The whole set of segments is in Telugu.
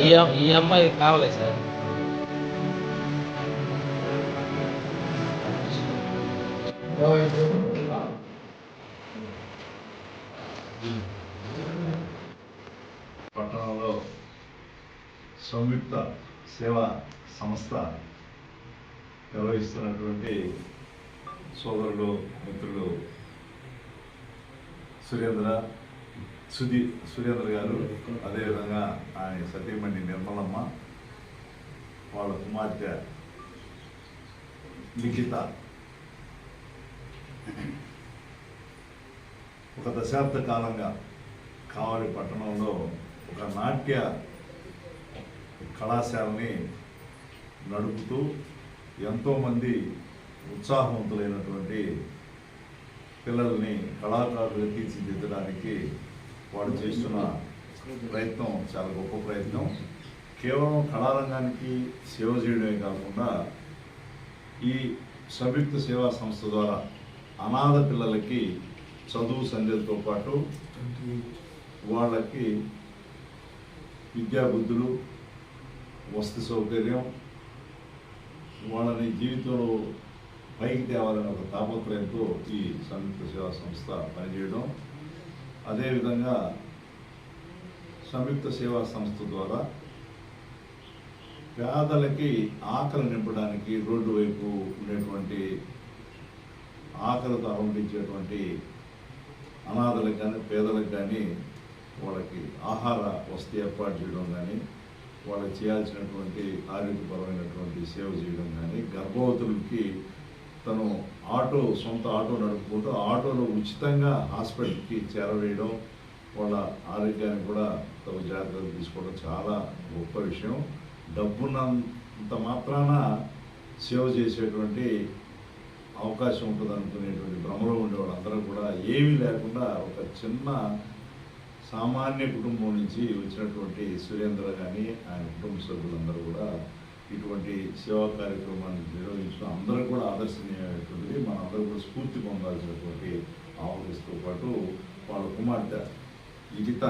ఈ ఈ అమ్మాయి కావాలి సార్. పట్టణంలో సంయుక్త సేవా సంస్థ నిర్వహిస్తున్నటువంటి సోదరులు మిత్రులు సురేంద్ర సుధీ సురేంద్ర గారు అదేవిధంగా ఆయన సతీమణి నిర్మలమ్మ వాళ్ళ కుమార్తె లిఖిత. ఒక దశాబ్ద కాలంగా కావలి పట్టణంలో ఒక నాట్య కళాశాలని నడుపుతూ ఎంతోమంది ఉత్సాహవంతులైనటువంటి పిల్లల్ని కళాకారులు తీర్చిదిద్దడానికి వాడు చేస్తున్న ప్రయత్నం చాలా గొప్ప ప్రయత్నం. కేవలం కళారంగానికి సేవ చేయడమే కాకుండా ఈ సంయుక్త సేవా సంస్థ ద్వారా అనాథ పిల్లలకి చదువు సంధ్యలతో పాటు వాళ్ళకి విద్యాబుద్ధులు వస్తు సౌకర్యం వాళ్ళని జీవితంలో పైకి తేవాలనే ఒక తాపత్రయంతో ఈ సంయుక్త సేవా సంస్థ పనిచేయడం. అదేవిధంగా సంయుక్త సేవా సంస్థ ద్వారా పేదలకి ఆకలి నింపడానికి రోడ్డు వైపు ఉండేటువంటి ఆకలితో అలంకరించేటువంటి అనాథలకు కానీ పేదలకు కానీ వాళ్ళకి ఆహార వస్తు ఏర్పాటు చేయడం కానీ వాళ్ళకి చేయాల్సినటువంటి ఆరోగ్యపరమైనటువంటి సేవ చేయడం కానీ గర్భవతులకి తను ఆటో సొంత ఆటో నడుపుకుంటూ ఆటోలో ఉచితంగా హాస్పిటల్కి చేరవేయడం వాళ్ళ ఆరోగ్యాన్ని కూడా తగు జాగ్రత్తలు తీసుకోవడం చాలా గొప్ప విషయం. డబ్బున్నంత మాత్రాన సేవ చేసేటువంటి అవకాశం ఉంటుంది అనుకునేటువంటి భ్రమలో ఉండే వాళ్ళందరూ కూడా ఏమీ లేకుండా ఒక చిన్న సామాన్య కుటుంబం నుంచి వచ్చినటువంటి సురేంద్ర కానీ ఆయన కుటుంబ సభ్యులందరూ కూడా ఇటువంటి సేవా కార్యక్రమాన్ని నిర్వహించడం అందరూ కూడా ఆదర్శనీయమైనటువంటిది. మనందరూ కూడా స్ఫూర్తి పొందాల్సినటువంటి ఆఫీస్తో పాటు వాళ్ళ కుమార్తె ఇగిత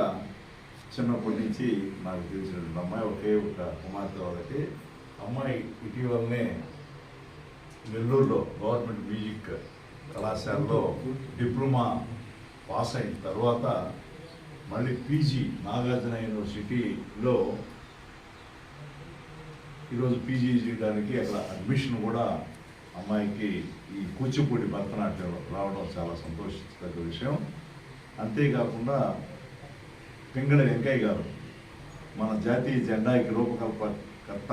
చిన్నప్పటి నుంచి నాకు తెలిసినటువంటి అమ్మాయి ఒకే ఒక కుమార్తె వాళ్ళకి. అమ్మాయి ఇటీవలనే నెల్లూరులో గవర్నమెంట్ మ్యూజిక్ కళాశాలలో డిప్లొమా పాస్ అయిన తర్వాత మళ్ళీ పీజీ నాగార్జున యూనివర్సిటీలో ఈరోజు పీజీ చేయడానికి అక్కడ అడ్మిషన్ కూడా అమ్మాయికి ఈ కూచిపూడి భరతనాట్యం రావడం చాలా సంతోషించదగ్గ విషయం. అంతేకాకుండా పెంగళ వెంకయ్య గారు మన జాతీయ జెండాకి రూపకల్పకర్త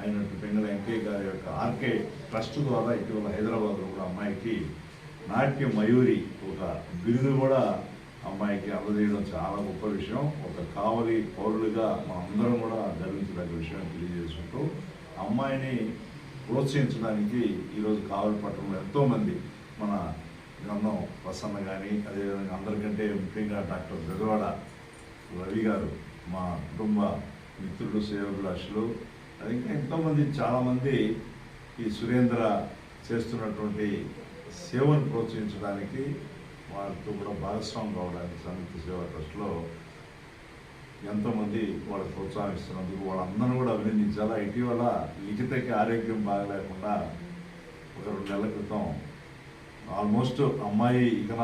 అయినట్టు పెంగళ వెంకయ్య గారి యొక్క ఆర్కే ట్రస్ట్ ద్వారా ఇటీవల హైదరాబాద్లో కూడా అమ్మాయికి నాట్య మయూరి ఒక బిరుదు కూడా అమ్మాయికి అందజేయడం చాలా గొప్ప విషయం. ఒక కావలి పౌరులుగా అందరం కూడా గర్వించదగ్గ విషయం తెలియజేసుకుంటూ అమ్మాయిని ప్రోత్సహించడానికి ఈరోజు కావలి పట్టణంలో ఎంతోమంది మన గమనం ప్రసన్న కానీ అదేవిధంగా అందరికంటే ముఖ్యంగా డాక్టర్ బెదవాడ రవి గారు మా కుటుంబ మిత్రులు సేవభిలాషులు అది ఇంకా ఎంతోమంది చాలామంది ఈ సురేంద్ర చేస్తున్నటువంటి సేవను ప్రోత్సహించడానికి వాళ్ళతో కూడా భాగస్వామి కావడానికి సంయుక్త సేవా ట్రస్ట్లో. ఎంతోమంది వాళ్ళకి ప్రోత్సాహిస్తున్నందుకు వాళ్ళందరూ కూడా అభినందించాలా? ఇటీవల లిఖితకి ఆరోగ్యం బాగలేకుండా ఒక రెండు నెలల క్రితం ఆల్మోస్ట్ అమ్మాయి ఇకన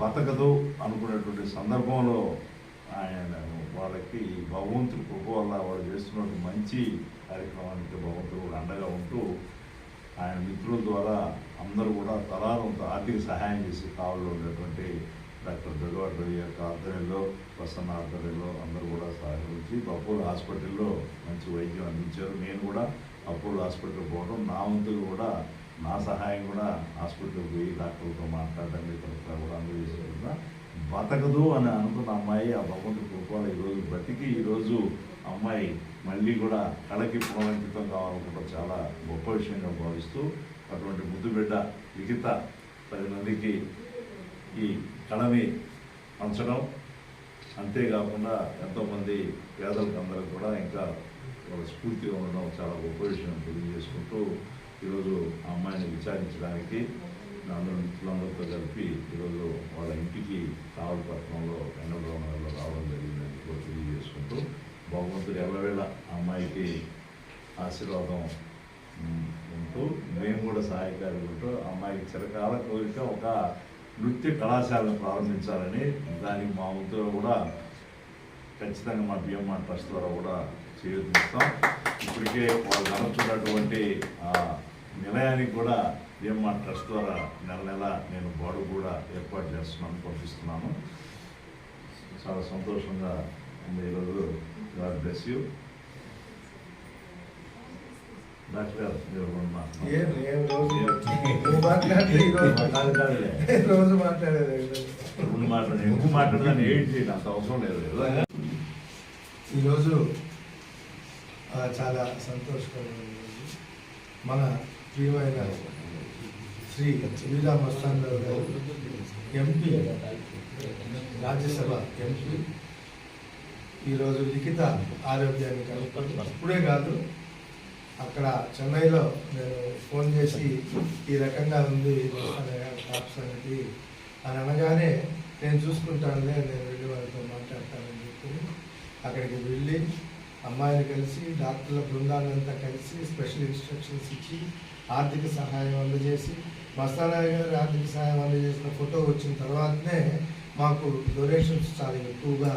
బతకదు అనుకునేటువంటి సందర్భంలో ఆయన వాళ్ళకి భగవంతుడి కృప వల్ల వాళ్ళు చేస్తున్న మంచి కార్యక్రమానికి భగవంతుడు కూడా అండగా ఉంటూ ఆయన మిత్రుల ద్వారా అందరూ కూడా తలారంత ఆర్థిక సహాయం చేసి కావాలో ఉండేటువంటి డాక్టర్ బెగవాడ్ రవి యొక్క ఆధ్వర్యంలో ప్రసన్న ఆధ్వర్యంలో అందరూ కూడా సహకరించి అపోలో హాస్పిటల్లో మంచి వైద్యం అందించారు. నేను కూడా అపోలో హాస్పిటల్ పోవడం నా వంతులు కూడా నా సహాయం కూడా హాస్పిటల్కి పోయి డాక్టర్లతో మాట్లాడడం ఇతరులతో కూడా అందజేసారు కూడా బతకదు అని అనుకున్న అమ్మాయి ఆ భగవంతుడి కృపాలు ఈరోజు బతికి ఈరోజు అమ్మాయి మళ్ళీ కూడా కళకి పునరంకితం కావాలనుకుంటే చాలా గొప్ప విషయంగా భావిస్తూ అటువంటి ముద్దు బిడ్డ లిఖిత పది మందికి ఈ కళని పంచడం. అంతేకాకుండా ఎంతోమంది పేదలకు అందరూ కూడా ఇంకా వాళ్ళ స్ఫూర్తిగా ఉండడం చాలా గొప్ప విషయం తెలియజేసుకుంటూ ఈరోజు ఆ అమ్మాయిని విచారించడానికి నా అందరూ మిత్రులందరితో కలిపి ఈరోజు వాళ్ళ ఇంటికి కావలపట్నంలో ఎన్నడలో రావడం జరిగిందని కూడా తెలియజేసుకుంటూ భగవంతుడు ఎల్లవేళ అమ్మాయికి ఆశీర్వాదం ఉంటూ మేము కూడా సహాయకారులు ఉంటూ అమ్మాయికి చిరకాల కోరిక ఒక నృత్య కళాశాలను ప్రారంభించాలని దానికి మా వంతులో కూడా ఖచ్చితంగా మా బిఎంఆ ట్రస్ట్ ద్వారా కూడా చేయూతిస్తాం. ఇప్పటికే వాళ్ళు నడుస్తున్నటువంటి ఆ నిలయానికి కూడా బిఎంఆర్ ట్రస్ట్ ద్వారా నెల నెల నేను బాడు కూడా ఏర్పాటు చేస్తున్నాను పంపిస్తున్నాను. చాలా సంతోషంగా ఉంది ఈరోజు గాడ్ బ్లెస్ యూ రోజు నువ్వు మాట్లాడితే ఈ రోజు కాదు, కాదులే. రోజు మాట్లాడేది రెండు మాట్లాడి ఎక్కువ మాట్లాడదాన్ని ఏంటి అంత అవసరం లేదు ఈరోజు చాలా సంతోషకరమైన రోజు. మన ప్రియమైన శ్రీ వీరా మస్తానరావు గారు ఎంపీ రాజ్యసభ ఎంపీ ఈరోజు లిఖిత ఆరోగ్యాన్ని కనుక్కొని ఇప్పుడే కాదు అక్కడ చెన్నైలో నేను ఫోన్ చేసి ఈ రకంగా ఉంది అనే కాప్స్ అనేది అని అనగానే నేను చూసుకుంటానులే నేను వెళ్ళి వాళ్ళతో మాట్లాడతానని చెప్పి అక్కడికి వెళ్ళి అమ్మాయిని కలిసి డాక్టర్ల బృందాన్నంతా కలిసి స్పెషల్ ఇన్స్ట్రక్షన్స్ ఇచ్చి ఆర్థిక సహాయం అందజేసి మస్తానాయ్ గారు ఆర్థిక సహాయం అందజేసిన ఫోటో వచ్చిన తర్వాతనే మాకు డొనేషన్స్ చాలా ఎక్కువగా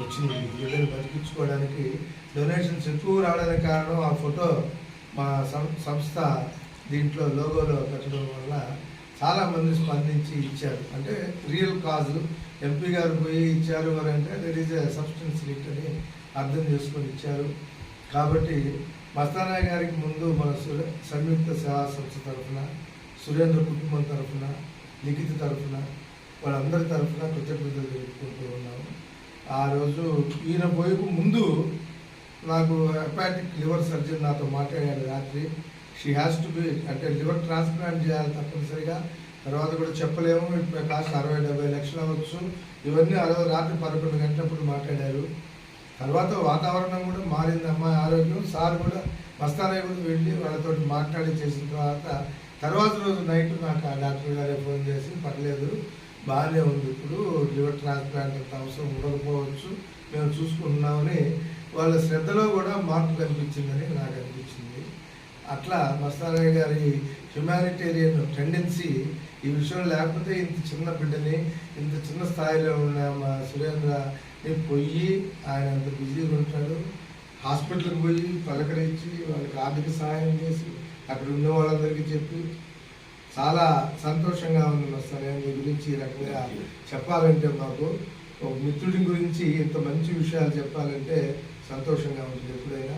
వచ్చింది. ఈ బతికించుకోవడానికి డొనేషన్స్ ఎక్కువ రావడానికి కారణం ఆ ఫోటో మా సం- సంస్థ దీంట్లో లోగోలో పెట్టడం వల్ల చాలా మంది స్పందించి ఇచ్చారు. అంటే రియల్ కాజు ఎంపీ గారు పోయి ఇచ్చారు అని అంటే there is a substance lit అని అర్థం చేసుకొని ఇచ్చారు. కాబట్టి మస్తానా గారికి ముందు మన సంయుక్త సేవా సంస్థ తరఫున సురేంద్ర కుటుంబం తరఫున లిఖిత తరఫున వాళ్ళందరి తరఫున కృతజ్ఞతలు తెలుపుకుంటూ ఉన్నాము. ఆ రోజు ఈయన పోయకు ముందు నాకు హెపాటిక్ లివర్ సర్జన్ నాతో మాట్లాడాడు రాత్రి. షీ హ్యాస్ టు బి అంటే లివర్ ట్రాన్స్ప్లాంట్ చేయాలి తప్పనిసరిగా. తర్వాత కూడా చెప్పలేము. ఇప్పుడు కాస్ట్ అరవై డెబ్బై లక్షలు అవ్వచ్చు. ఇవన్నీ ఆ రోజు రాత్రి పదకొండు గంటలప్పుడు మాట్లాడారు. తర్వాత వాతావరణం కూడా మారింది అమ్మాయి ఆరోగ్యం. సార్ కూడా మస్తానయ్య కూడా వెళ్ళి వాళ్ళతో మాట్లాడి చేసిన తర్వాత తర్వాత రోజు నైట్ నాకు ఆ డాక్టర్ గారే ఫోన్ చేసి పర్లేదు. బాగానే ఉంది ఇప్పుడు లివర్ ట్రాన్స్ప్లాంట్ అంత అవసరం ఉండకపోవచ్చు. మేము చూసుకుంటున్నామని వాళ్ళ శ్రద్ధలో కూడా మార్పు కనిపించిందని నాకు అనిపించింది. అట్లా మస్తానయ్య గారి హ్యుమానిటేరియన్ టెండెన్సీ ఈ విషయం లేకపోతే ఇంత చిన్న బిడ్డని ఇంత చిన్న స్థాయిలో ఉన్న మా సురేంద్రని పోయి ఆయన అంత బిజీగా ఉంటాడు. హాస్పిటల్కి పోయి పలకరించి వాళ్ళకి ఆర్థిక సహాయం చేసి అక్కడ ఉన్న వాళ్ళందరికీ చెప్పి చాలా సంతోషంగా ఉంది మస్తానే మీ గురించి ఈ రకంగా చెప్పాలంటే మాకు ఒక మిత్రుడి గురించి ఇంత మంచి విషయాలు చెప్పాలంటే సంతోషంగా ఉంటుంది ఎప్పుడైనా.